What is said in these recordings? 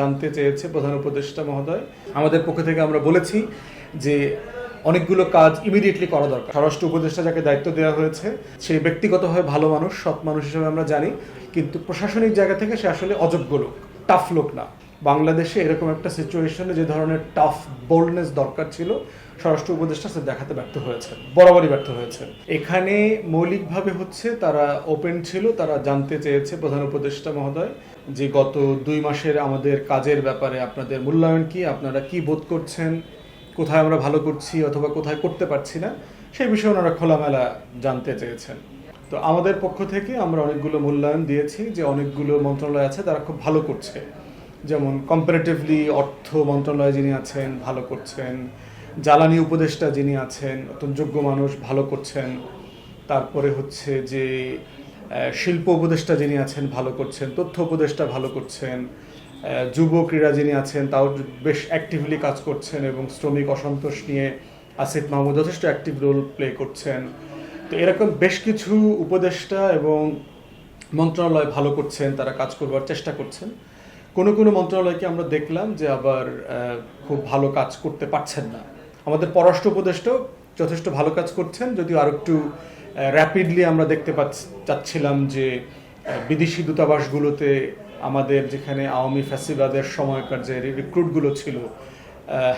জানতে চেয়েছে প্রধান উপদেষ্টা মহোদয়। আমাদের পক্ষ থেকে আমরা বলেছি যে অনেকগুলো কাজ ইমিডিয়েটলি করা দরকার। স্বরাষ্ট্র উপদেষ্টা যাকে দায়িত্ব দেওয়া হয়েছে, সে ব্যক্তিগতভাবে ভালো মানুষ, সৎ মানুষ হিসেবে আমরা জানি, কিন্তু প্রশাসনিক জায়গা থেকে সে আসলে অযোগ্য লোক টাফ লোক না। বাংলাদেশে এরকম একটা সিচুয়েশনে যে ধরনের টাফ বোল্ডনেস দরকার ছিল, স্বরাষ্ট্র উপদেষ্টা সে দেখাতে ব্যর্থ হয়েছে বরাবরই ব্যর্থ হয়েছে এখানে মৌলিকভাবে হচ্ছে তারা ওপেন ছিল, তারা জানতে চেয়েছে প্রধান উপদেষ্টা মহোদয় যে গত দুই মাসের আমাদের কাজের ব্যাপারে আপনাদের মূল্যায়ন কি, আপনারা কি বোধ করছেন, কোথায় আমরা ভালো করছি অথবা কোথায় করতে পারছি না, সেই বিষয়ে ওনারা খোলামেলা জানতে চেয়েছেন। তো আমাদের পক্ষ থেকে আমরা অনেকগুলো মূল্যায়ন দিয়েছি যে অনেকগুলো মন্ত্রণালয় আছে, তারা খুব ভালো করছে। যেমন কম্পারেটিভলি অর্থ মন্ত্রণালয় যিনি আছেন, ভালো করছেন, জ্বালানি উপদেষ্টা যিনি আছেন, অত্যন্ত যোগ্য মানুষ, ভালো করছেন। তারপরে হচ্ছে যে শিল্প উপদেষ্টা যিনি আছেন, ভালো করছেন, তথ্য উপদেষ্টা ভালো করছেন যুব ক্রীড়া যিনি আছেন, তাও বেশ অ্যাক্টিভলি কাজ করছেন এবং শ্রমিক অসন্তোষ নিয়ে আসিফ মাহমুদ যথেষ্ট অ্যাক্টিভ রোল প্লে করছেন। তো এরকম বেশ কিছু উপদেষ্টা এবং মন্ত্রণালয় ভালো করছেন, তারা কাজ করবার চেষ্টা করছেন। কোনো কোনো মন্ত্রণালয়কে আমরা দেখলাম যে আবার খুব ভালো কাজ করতে পারছেন না। আমাদের পররাষ্ট্র উপদেষ্টাও যথেষ্ট ভালো কাজ করছেন, যদিও আর একটু র্যাপিডলি আমরা দেখতে চাচ্ছিলাম যে বিদেশি দূতাবাসগুলোতে আমাদের যেখানে আওয়ামী ফ্যাসিবাদের সময়কার যে রিক্রুটগুলো ছিল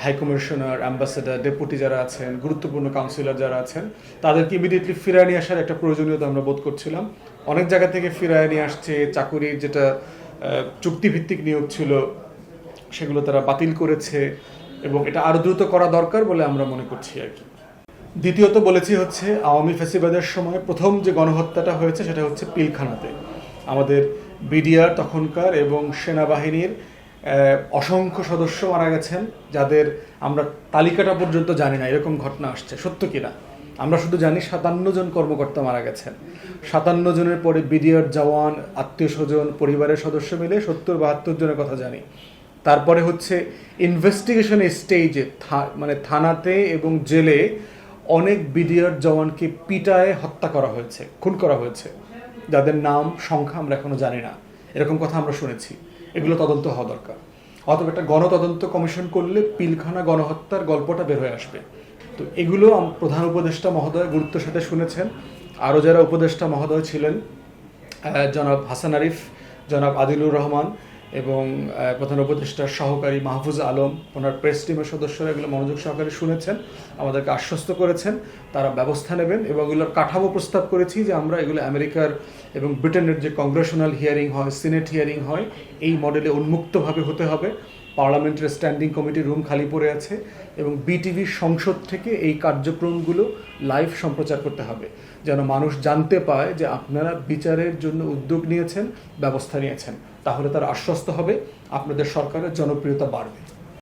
হাই কমিশনার অ্যাম্বাসেডার ডেপুটি যারা আছেন, গুরুত্বপূর্ণ কাউন্সিলর যারা আছেন, তাদেরকে ইমিডিয়েটলি ফিরায় নিয়ে আসার একটা প্রয়োজনীয়তা আমরা বোধ করছিলাম। অনেক জায়গা থেকে ফিরায় নিয়ে আসছে চাকুরির যেটা চুক্তিভিত্তিক নিয়োগ ছিল, সেগুলো তারা বাতিল করেছে এবং এটা আরও দ্রুত করা দরকার বলে আমরা মনে করছি আর কি। দ্বিতীয়ত বলেছি হচ্ছে, আওয়ামী ফেসিবাদের সময় প্রথম যে গণহত্যাটা হয়েছে সেটা হচ্ছে পিলখানাতে। আমাদের বিডিআর তখনকার এবং সেনাবাহিনীর অসংখ্য সদস্য মারা গেছেন, যাদের আমরা তালিকাটা পর্যন্ত জানি না, এরকম ঘটনা আসছে। সত্য কিনা আমরা শুধু জানি সাতান্ন জন কর্মকর্তা মারা গেছেন। সাতান্ন জনের পরে বিডিআর জওয়ান, আত্মীয় স্বজন, পরিবারের সদস্য মিলে সত্তর, বাহাত্তর জনের কথা জানি। তারপরে হচ্ছে ইনভেস্টিগেশন স্টেজে মানে থানাতে এবং জেলে অনেক বিডিআর জওয়ানকে পিটায়, হত্যা করা হয়েছে, খুন করা হয়েছে। যাদের নাম, সংখ্যা আমরা এখনও জানি না। এরকম কথা আমরা শুনেছি। এগুলো তদন্ত হওয়া দরকার। অথবা একটা গণতদন্ত কমিশন করলে পিলখানা গণহত্যার গল্পটা বের হয়ে আসবে। তো এগুলো প্রধান উপদেষ্টা মহোদয় গুরুত্বের সাথে শুনেছেন। আরও যারা উপদেষ্টা মহোদয় ছিলেন জনাব হাসান আরিফ, জনাব আদিলুর রহমান এবং প্রধান উপদেষ্টার সহকারী মাহফুজ আলম, ওনার প্রেস টিমের সদস্যরা এগুলো মনোযোগ সহকারে শুনেছেন, আমাদেরকে আশ্বস্ত করেছেন, তারা ব্যবস্থা নেবেন এবং এগুলোর কাঠামো প্রস্তাব করেছি যে আমরা এগুলো আমেরিকার এবং ব্রিটেনের যে কংগ্রেশনাল হিয়ারিং হয় সিনেট হিয়ারিং হয়, এই মডেলে উন্মুক্তভাবে হতে হবে। পার্লামেন্টের স্ট্যান্ডিং কমিটি রুম খালি পড়ে আছে এবং বিটিভির সংসদ থেকে এই কার্যক্রমগুলো লাইভ সম্প্রচার করতে হবে, যেন মানুষ জানতে পায় যে আপনারা বিচারের জন্য উদ্যোগ নিয়েছেন, ব্যবস্থা নিয়েছেন। তাহলে তারা আশ্বস্ত হবে আপনাদের সরকারের জনপ্রিয়তা বাড়বে।